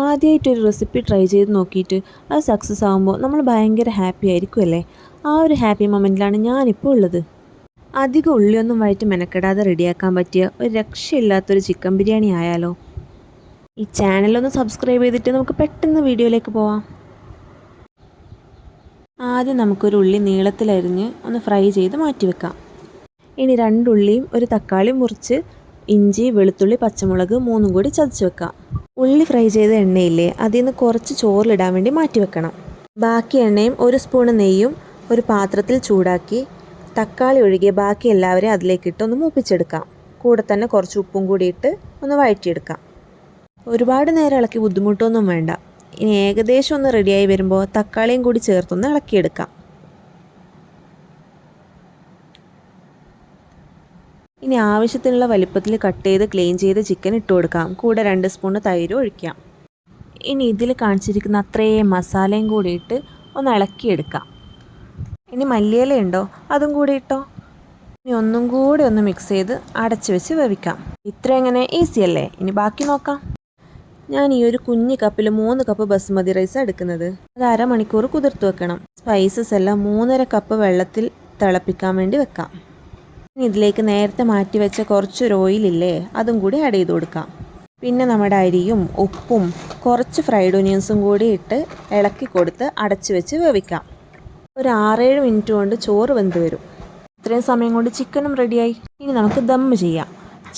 ആദ്യമായിട്ടൊരു recipe try ചെയ്ത് നോക്കിയിട്ട് അത് സക്സസ് ആകുമ്പോൾ നമ്മൾ ഭയങ്കര ഹാപ്പി ആയിരിക്കും അല്ലേ? ആ ഒരു ഹാപ്പി മൊമെന്റിലാണ് ഞാനിപ്പോൾ ഉള്ളത്. അധികം ഉള്ളിയൊന്നും വഴറ്റി മെനക്കെടാതെ റെഡിയാക്കാൻ പറ്റിയ ഒരു രക്ഷയില്ലാത്തൊരു ചിക്കൻ ബിരിയാണി ആയാലോ? ഈ ചാനലൊന്ന് സബ്സ്ക്രൈബ് ചെയ്തിട്ട് നമുക്ക് പെട്ടെന്ന് വീഡിയോയിലേക്ക് പോവാം. ആദ്യം നമുക്കൊരു ഉള്ളി നീളത്തിലരിഞ്ഞ് ഒന്ന് ഫ്രൈ ചെയ്ത് മാറ്റി വെക്കാം. ഇനി രണ്ടുള്ളിയും ഒരു തക്കാളി മുറിച്ച് ഇഞ്ചി വെളുത്തുള്ളി പച്ചമുളക് മൂന്നും കൂടി ചതച്ച് വെക്കാം. ഉള്ളി ഫ്രൈ ചെയ്ത എണ്ണയില്ലേ അതിൽ നിന്ന് കുറച്ച് ചോറിലിടാൻ വേണ്ടി മാറ്റി വെക്കണം. ബാക്കി എണ്ണയും ഒരു സ്പൂൺ നെയ്യും ഒരു പാത്രത്തിൽ ചൂടാക്കി തക്കാളി ഒഴികെ ബാക്കി എല്ലാവരെയും അതിലേക്കിട്ട് ഒന്ന് മൂപ്പിച്ചെടുക്കാം. കൂടെ തന്നെ കുറച്ച് ഉപ്പും കൂടി ഇട്ട് ഒന്ന് വഴറ്റിയെടുക്കാം. ഒരുപാട് നേരം ഇളക്കി ബുദ്ധിമുട്ടൊന്നും വേണ്ട. ഇനി ഏകദേശം ഒന്ന് റെഡിയായി വരുമ്പോൾ തക്കാളിയും കൂടി ചേർത്തൊന്ന് ഇളക്കിയെടുക്കാം. ഇനി ആവശ്യത്തിനുള്ള വലിപ്പത്തിൽ കട്ട് ചെയ്ത് ക്ലീൻ ചെയ്ത് ചിക്കൻ ഇട്ട് കൊടുക്കാം. കൂടെ രണ്ട് സ്പൂൺ തൈര് ഒഴിക്കാം. ഇനി ഇതിൽ കാണിച്ചിരിക്കുന്ന അത്രയും മസാലയും കൂടി ഇട്ട് ഒന്ന് ഇളക്കിയെടുക്കാം. ഇനി മല്ലിയില ഉണ്ടോ? അതും കൂടി ഇട്ടോ? ഇനി ഒന്നും കൂടി ഒന്ന് മിക്സ് ചെയ്ത് അടച്ച് വെച്ച് വേവിക്കാം. ഇത്ര എങ്ങനെ? ഈസി അല്ലേ? ഇനി ബാക്കി നോക്കാം. ഞാൻ ഈ ഒരു കുഞ്ഞു കപ്പിൽ മൂന്ന് കപ്പ് ബസുമതി റൈസ് എടുക്കുന്നത്. അത് അരമണിക്കൂർ കുതിർത്ത് വെക്കണം. സ്പൈസസ് എല്ലാം മൂന്നര കപ്പ് വെള്ളത്തിൽ തിളപ്പിക്കാൻ വേണ്ടി വെക്കാം. ഇതിലേക്ക് നേരത്തെ മാറ്റി വെച്ച കുറച്ചൊരു ഓയിലില്ലേ അതും കൂടി ആഡ് ചെയ്ത് കൊടുക്കാം. പിന്നെ നമ്മുടെ അരിയും ഉപ്പും കുറച്ച് ഫ്രൈഡ് ഒനിയൻസും കൂടി ഇട്ട് ഇളക്കി കൊടുത്ത് അടച്ചു വെച്ച് വേവിക്കാം. ഒരു ആറേഴ് മിനിറ്റ് കൊണ്ട് ചോറ് വെന്ത് വരും. ഇത്രയും സമയം കൊണ്ട് ചിക്കനും റെഡിയായി ഇനി നമുക്ക് ദം ചെയ്യാം.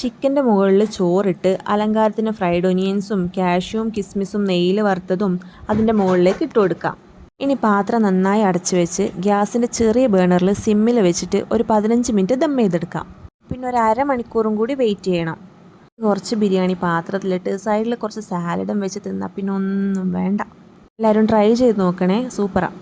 ചിക്കന്റെ മുകളിൽ ചോറിട്ട് അലങ്കാരത്തിന് ഫ്രൈഡ് ഒനിയൻസും കാഷ്യൂം കിസ്മിസും നെയ്യിൽ വറുത്തതും അതിന്റെ മുകളിലേക്ക് ഇട്ട് കൊടുക്കാം. ഇനി പാത്രം നന്നായി അടച്ചു വെച്ച് ഗ്യാസിന്റെ ചെറിയ ബേണറിൽ സിമ്മിൽ വെച്ചിട്ട് ഒരു പതിനഞ്ച് മിനിറ്റ് ദം ചെയ്തെടുക്കാം. പിന്നെ ഒരു അരമണിക്കൂറും കൂടി വെയിറ്റ് ചെയ്യണം. കുറച്ച് ബിരിയാണി പാത്രത്തിലിട്ട് സൈഡിൽ കുറച്ച് സാലഡും വെച്ച് തിന്നാൽ പിന്നെ ഒന്നും വേണ്ട. എല്ലാവരും ട്രൈ ചെയ്ത് നോക്കണേ. സൂപ്പറാണ്